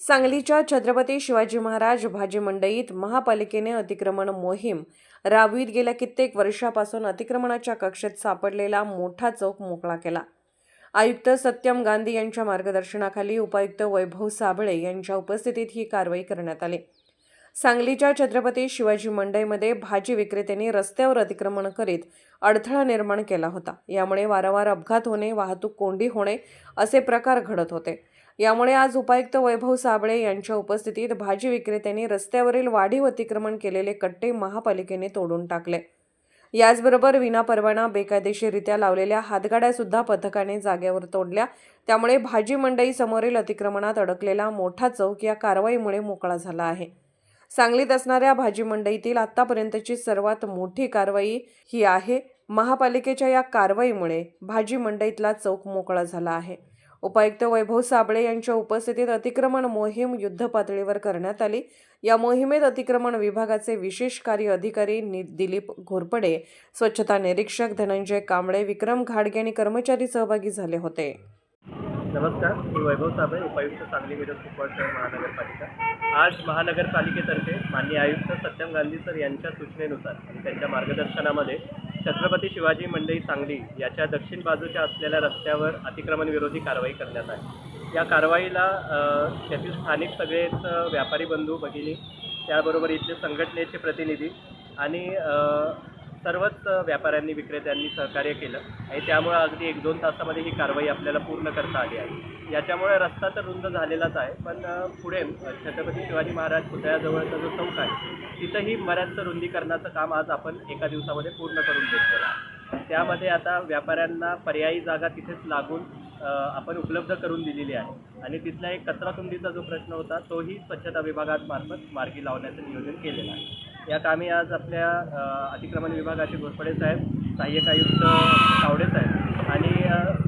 सांगलीच्या छत्रपती शिवाजी महाराज भाजी मंडईत महापालिकेने अतिक्रमण मोहीम. राबवीत गेल्या कित्येक वर्षापासून अतिक्रमणाच्या कक्षेत सापडलेला मोठा चौक मोकळा केला. आयुक्त सत्यम गांधी यांच्या मार्गदर्शनाखाली उपायुक्त वैभव साबळे यांच्या उपस्थितीत ही कारवाई करण्यात आली. सांगलीच्या छत्रपती शिवाजी मंडईमध्ये भाजी विक्रेत्यांनी रस्त्यावर अतिक्रमण करीत अडथळा निर्माण केला होता. यामुळे वारंवार अपघात होणे वाहतूक कोंडी होणे असे प्रकार घडत होते. यामुळे आज उपायुक्त वैभव साबळे यांच्या उपस्थितीत भाजी विक्रेत्यांनी रस्त्यावरील वाढीव अतिक्रमण केलेले कट्टे महापालिकेने तोडून टाकले. याचबरोबर विनापरवाना बेकायदेशीररित्या लावलेल्या हातगाड्यासुद्धा पथकाने जागेवर तोडल्या. त्यामुळे भाजी मंडई समोरील अतिक्रमणात अडकलेला मोठा चौक या कारवाईमुळे मोकळा झाला आहे. सांगलीत असणाऱ्या भाजी मंडईतील आत्तापर्यंतची सर्वात मोठी कारवाई ही आहे. महापालिकेच्या या कारवाईमुळे भाजी मंडईतला चौक मोकळा झाला आहे. उपायुक्त वैभव साबळे यांच्या उपस्थितीत अतिक्रमण मोहीम युद्धपातळीवर करण्यात आली. या मोहिमेत अतिक्रमण विभागाचे विशेष कार्य अधिकारी दिलीप घोरपडे स्वच्छता निरीक्षक धनंजय कांबळे विक्रम घाडगे आणि कर्मचारी सहभागी झाले होते. नमस्कार मी वैभव साबळे उपायुक्त सांगली मिरज कुपवाड महानगरपालिका. आज महानगरपालिकेतर्फे माननीय आयुक्त सत्यम गांधी सर यांच्या सूचनेनुसार आणि त्यांच्या मार्गदर्शनामध्ये छत्रपती शिवाजी मंडई सांगली याच्या दक्षिण बाजूच्या असलेल्या रस्त्यावर अतिक्रमण विरोधी कारवाई करण्यात आली. या कारवाईला त्यातील स्थानिक सगळेच व्यापारी बंधू भगिनी त्याबरोबर इथले संघटनेचे प्रतिनिधी आणि सर्वच व्यापाऱ्यांनी विक्रेत्यांनी सहकार्य केलं आणि त्यामुळे अगदी एक दोन तासामध्ये ही कारवाई आपल्याला पूर्ण करता आली आहे. याच्यामुळे रस्ता तर रुंद झालेलाच आहे पण पुढे छत्रपती शिवाजी महाराज पुतळ्याजवळचा जो चौक आहे तिथंही बऱ्याचसं रुंदीकरणाचं काम आज आपण एका दिवसामध्ये पूर्ण करून घेतलेलं आहे. त्यामध्ये आता व्यापाऱ्यांना पर्यायी जागा तिथेच लागून आपण उपलब्ध करून दिलेली आहे. आणि तिथला एक कचराकुंडीचा जो प्रश्न होता तोही स्वच्छता विभागामार्फत मार्गी लावण्याचं नियोजन केलेलं आहे. या कामी आज आपल्या अतिक्रमण विभागाचे घोरपडे साहेब सहाय्यक आयुक्त तावडे साहेब आणि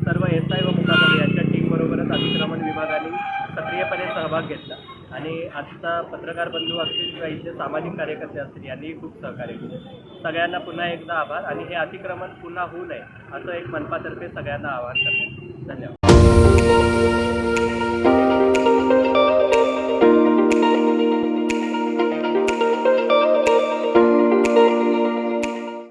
सर्व एस आय व मुकादम यांच्या टीमबरोबरच अतिक्रमण विभागाने सक्रियपणे सहभाग घेतला. आणि आजचा पत्रकार बंधू असतील किंवा इथले सामाजिक कार्यकर्ते असतील यांनीही खूप सहकार्य केले. सगळ्यांना पुन्हा एकदा आभार आणि हे अतिक्रमण पुन्हा होऊ नये असं एक मनपातर्फे सगळ्यांना आवाहन करते धन्यवाद.